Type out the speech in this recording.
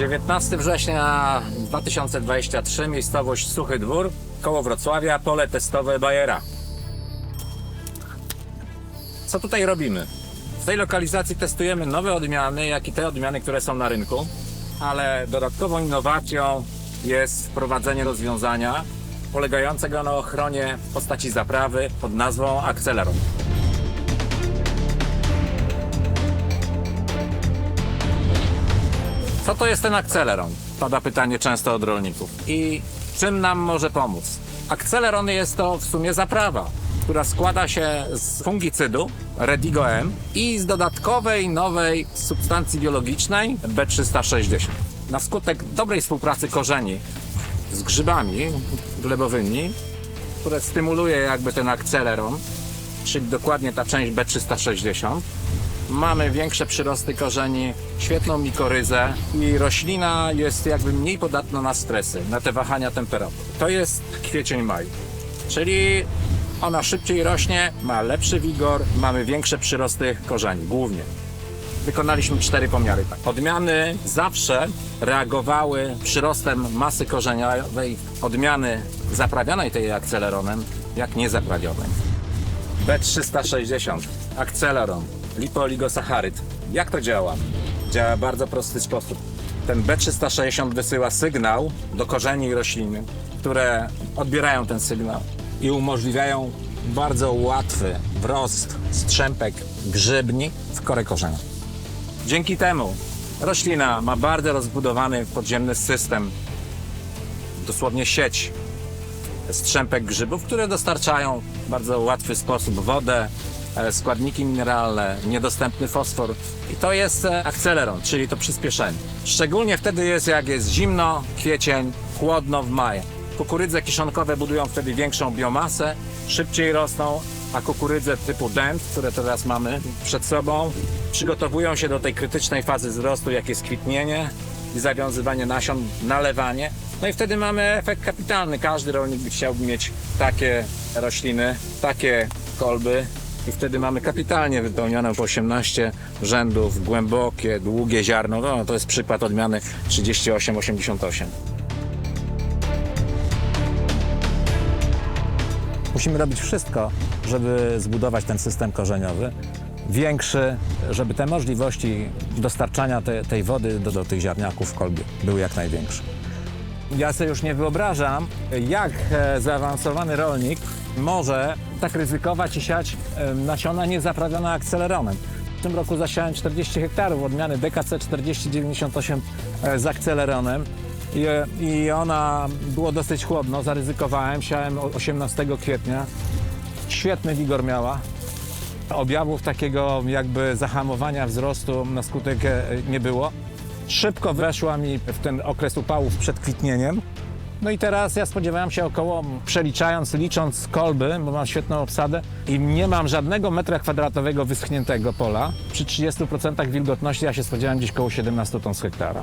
19 września 2023, miejscowość Suchy Dwór, koło Wrocławia, pole testowe Bayera. Co tutaj robimy? W tej lokalizacji testujemy nowe odmiany, jak i te odmiany, które są na rynku, ale dodatkową innowacją jest wprowadzenie rozwiązania polegającego na ochronie postaci zaprawy pod nazwą Acceleron. Co to jest ten akceleron? Pada pytanie często od rolników. I czym nam może pomóc? Akceleron jest to w sumie zaprawa, która składa się z fungicydu Redigo M i z dodatkowej nowej substancji biologicznej B360. Na skutek dobrej współpracy korzeni z grzybami glebowymi, które stymuluje jakby ten akceleron, czyli dokładnie ta część B360, mamy większe przyrosty korzeni, świetną mikoryzę i roślina jest jakby mniej podatna na stresy, na te wahania temperatury. To jest kwiecień maj, czyli ona szybciej rośnie, ma lepszy wigor, mamy większe przyrosty korzeni, głównie. Wykonaliśmy cztery pomiary. tak. Odmiany zawsze reagowały przyrostem masy korzeniowej odmiany zaprawianej tej akceleronem, jak niezaprawionej. B360, akceleron, lipooligosacharyt. Jak to działa? Działa w bardzo prosty sposób. Ten B360 wysyła sygnał do korzeni rośliny, które odbierają ten sygnał i umożliwiają bardzo łatwy wzrost strzępek grzybni w korę korzenia. Dzięki temu roślina ma bardzo rozbudowany podziemny system, dosłownie sieć strzępek grzybów, które dostarczają w bardzo łatwy sposób wodę, składniki mineralne, niedostępny fosfor. I to jest e, akceleron, czyli to przyspieszenie. Szczególnie wtedy jest, jak jest zimno, kwiecień, chłodno w maju. Kukurydze kiszonkowe budują wtedy większą biomasę, szybciej rosną, a kukurydze typu dent, które teraz mamy przed sobą, przygotowują się do tej krytycznej fazy wzrostu, jak jest kwitnienie i zawiązywanie nasion, nalewanie. No i wtedy mamy efekt kapitalny. Każdy rolnik by chciał mieć takie rośliny, takie kolby i wtedy mamy kapitalnie wypełnione po 18 rzędów, głębokie, długie ziarno. No, to jest przykład odmiany 38-88. Musimy robić wszystko, żeby zbudować ten system korzeniowy większy, żeby te możliwości dostarczania te, tej wody do, do tych ziarniaków w kolbie były jak największe. Ja sobie już nie wyobrażam, jak e, zaawansowany rolnik może tak ryzykować i siać nasiona niezaprawione akceleronem. W tym roku zasiałem 40 hektarów odmiany DKC 4098 e, z akceleronem. I, e, I ona było dosyć chłodno, zaryzykowałem, siałem o- 18 kwietnia. Świetny wigor miała. Objawów takiego jakby zahamowania wzrostu na skutek e, nie było. Szybko weszła mi w ten okres upałów przed kwitnieniem. No i teraz ja spodziewałem się około, przeliczając, licząc kolby, bo mam świetną obsadę i nie mam żadnego metra kwadratowego wyschniętego pola. Przy 30% wilgotności ja się spodziewałem gdzieś koło 17 ton z hektara.